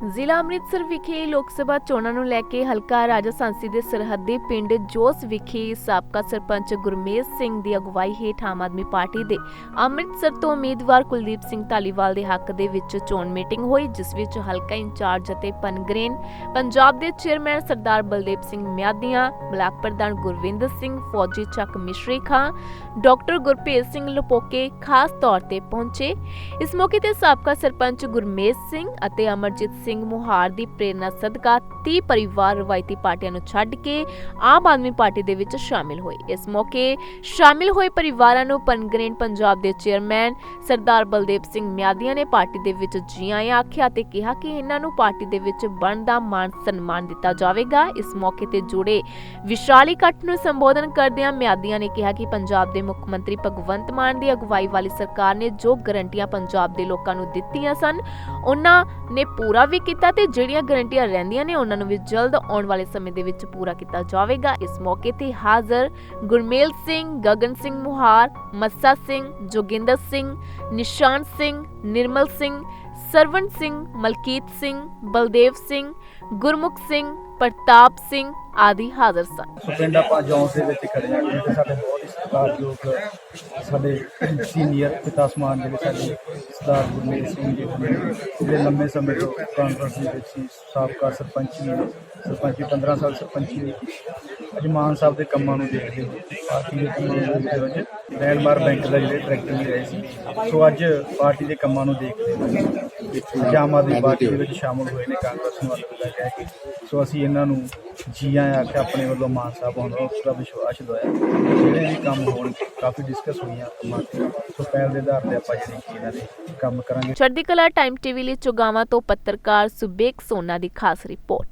ਜ਼ਿਲ੍ਹਾ ਅੰਮ੍ਰਿਤਸਰ ਵਿਖੇ ਲੋਕ ਸਭਾ ਚੋਣਾਂ ਨੂੰ ਲੈ ਕੇ ਹਲਕਾ ਰਾਜਾ ਦੇ ਸਰਹੱਦੀ ਪਿੰਡ ਜੋਸ ਵਿਖੇ ਸਾਬਕਾ ਸਰਪੰਚ ਗੁਰਮੇਜ ਸਿੰਘ ਦੀ ਅਗਵਾਈ ਹੇਠ ਆਮ ਆਦਮੀ ਪਾਰਟੀ ਦੇ ਅੰਮ੍ਰਿਤਸਰ ਤੋਂ ਉਮੀਦਵਾਰ ਕੁਲਦੀਪ ਸਿੰਘ ਢਾਲੀਵਾਲ ਦੇ ਹੱਕ ਦੇ ਵਿੱਚ ਚੋਣ ਮੀਟਿੰਗ ਹੋਈ, ਜਿਸ ਵਿੱਚ ਹਲਕਾ ਇੰਚਾਰਜ ਅਤੇ ਪਨਗਰੇਨ ਪੰਜਾਬ ਦੇ ਚੇਅਰਮੈਨ ਸਰਦਾਰ ਬਲਦੇਵ ਸਿੰਘ ਮਿਆਦੀਆਂ ਬਲਾਕ ਪ੍ਰਧਾਨ ਗੁਰਵਿੰਦਰ ਸਿੰਘ, ਫੌਜੀ ਚੱਕ ਮਿਸ਼ਰੀ ਖਾਂ, ਡਾਕਟਰ ਗੁਰਪ੍ਰੀਤ ਸਿੰਘ ਲਪੋਕੇ ਖਾਸ ਤੌਰ ਤੇ ਪਹੁੰਚੇ। ਇਸ ਮੌਕੇ ਤੇ ਸਾਬਕਾ ਸਰਪੰਚ ਗੁਰਮੇਜ ਸਿੰਘ ਅਤੇ ਅਮਰਜੀਤ ਸਿੰਘ ਮੁਹਾਰ ਦੀ ਪ੍ਰੇਰਣਾ ਸਦਕਾ 30 ਪਰਿਵਾਰ ਰਵਾਇਤੀ ਪਾਰਟੀਆਂ ਨੂੰ ਛੱਡ ਕੇ ਆਮ ਆਦਮੀ ਪਾਰਟੀ ਦੇ ਵਿੱਚ ਸ਼ਾਮਿਲ ਹੋਏ। ਇਸ ਮੌਕੇ ਸ਼ਾਮਿਲ ਹੋਏ ਪਰਿਵਾਰਾਂ ਨੂੰ ਪਨਗਰੇਨ ਪੰਜਾਬ ਦੇ ਚੇਅਰਮੈਨ ਸਰਦਾਰ ਬਲਦੇਵ ਸਿੰਘ ਮਿਆਦੀਆਂ ਨੇ ਪਾਰਟੀ ਦੇ ਵਿੱਚ ਜੀ ਆਇਆਂ ਆਖਿਆ ਤੇ ਕਿਹਾ ਕਿ ਇਹਨਾਂ ਨੂੰ ਪਾਰਟੀ ਦੇ ਵਿੱਚ ਬਣਦਾ ਮਾਨ ਸਨਮਾਨ ਦਿੱਤਾ ਜਾਵੇਗਾ। ਇਸ ਮੌਕੇ ਤੇ ਜੁੜੇ ਵਿਸ਼ਾਲ ਇਕੱਠ ਨੂੰ ਸੰਬੋਧਨ ਕਰਦਿਆਂ ਮਿਆਦੀਆਂ ਨੇ ਕਿਹਾ ਕਿ ਪੰਜਾਬ ਦੇ ਮੁੱਖ ਮੰਤਰੀ ਭਗਵੰਤ ਮਾਨ ਦੀ ਅਗਵਾਈ ਵਾਲੀ ਸਰਕਾਰ ਨੇ ਜੋ ਗਰੰਟੀਆਂ ਪੰਜਾਬ ਦੇ ਲੋਕਾਂ ਨੂੰ ਦਿੱਤੀਆਂ ਸਨ, ਉਹਨਾਂ ਨੇ ਪੂਰਾ ਵੀ ਕੀਤਾ ਤੇ ਜਿਹੜੀਆਂ ਗਰੰਟੀਆਂ ਰਹਿੰਦੀਆਂ ਨੇ, ਉਹਨਾਂ ਨੂੰ ਵੀ ਜਲਦ ਆਉਣ ਵਾਲੇ ਸਮੇਂ ਦੇ ਵਿੱਚ ਪੂਰਾ ਕੀਤਾ ਜਾਵੇਗਾ। ਇਸ ਮੌਕੇ ਤੇ ਹਾਜ਼ਰ ਗੁਰਮੇਲ ਸਿੰਘ, ਗਗਨ ਸਿੰਘ ਮੁਹਾਰ, ਮੱਸਾ ਸਿੰਘ, ਜੋਗਿੰਦਰ ਸਿੰਘ, ਨਿਸ਼ਾਨ ਸਿੰਘ, ਨਿਰਮਲ ਸਿੰਘ, ਸਰਵਣ ਸਿੰਘ, ਮਲਕੀਤ ਸਿੰਘ, ਬਲਦੇਵ ਸਿੰਘ, ਗੁਰਮੁਖ ਸਿੰਘ ਪ੍ਰਤਾਪ ਸਿੰਘ ਆਦਿ ਹਾਜ਼ਰ ਸਨ। ਪਿੰਡ ਆਪਾਂ ਜੌਂਸ ਦੇ ਵਿੱਚ ਖੜੇ ਹਾਂ, ਜਿੱਥੇ ਸਾਡੇ ਬਹੁਤ ਹੀ ਸਤਿਕਾਰਯੋਗ ਸਾਡੇ ਸੀਨੀਅਰ ਪਿਤਾ ਸਮਾਨ ਜਿਹੜੇ ਸਾਡੇ ਸਰਦਾਰ ਗੁਰਮੇਲ ਸਿੰਘ ਜੀ ਜਿਹੜੇ ਲੰਮੇ ਸਮੇਂ ਤੋਂ ਕਾਂਗਰਸ ਦੇ ਵਿੱਚ ਸਾਬਕਾ ਸਰਪੰਚ ਨੇ ਸਰਪੰਚੀ 15 ਸਾਲ ਸਰਪੰਚੀ ਅੱਜ ਮਾਨ ਸਾਹਿਬ ਦੇ ਕੰਮਾਂ ਨੂੰ ਦੇਖਦੇ ਹੋਏ ਪਾਰਟੀ ਦੇ ਕੰਮਾਂ ਨੂੰ ਦੇਖਦੇ ਹੋਏ ਅੱਜ ਬੈਂਕ ਦਾ ਜਿਹੜੇ ਡਾਇਰੈਕਟਰ ਵੀ ਰਹੇ ਸੀ। ਸੋ ਅੱਜ ਪਾਰਟੀ ਦੇ ਕੰਮਾਂ ਨੂੰ ਦੇਖਦੇ ਹੋਏ ਆਮ ਆਦਮੀ ਪਾਰਟੀ ਦੇ ਵਿੱਚ ਸ਼ਾਮਲ ਹੋਏ ਨੇ, ਕਾਂਗਰਸ ਨੂੰ ਅੱਗ ਲੱਗਾ ਹੈ ਸੋ ਅਸੀਂ ਇਹਨਾਂ ਨੂੰ ਜੀ ਆਇਆਂ ਆਖਿਆ ਆਪਣੇ ਵੱਲੋਂ ਮਾਨ ਸਾਹਿਬ ਹੋਣ ਦਾ ਵਿਸ਼ਵਾਸ ਦਵਾਇਆ। ਜਿਹੜੇ ਵੀ ਕੰਮ ਹੋਣ, ਕਾਫੀ ਡਿਸਕਸ ਹੋਈਆਂ ਕੰਮਾਂ ਤੇ। ਸੋ ਪਹਿਲ ਦੇ ਆਧਾਰ ਤੇ ਆਪਾਂ ਜਿਹੜੇ ਕਿ ਇਹਨਾਂ ਦੇ ਕੰਮ ਕਰਾਂਗੇ। ਚੜ੍ਹਦੀ ਕਲਾ ਟਾਈਮ ਟੀਵੀ ਲਈ ਚੁਗਾਵਾਂ ਤੋਂ ਪੱਤਰਕਾਰ ਸੁਬੇਕ ਸੋਨਾ ਦੀ ਖਾਸ ਰਿਪੋਰਟ।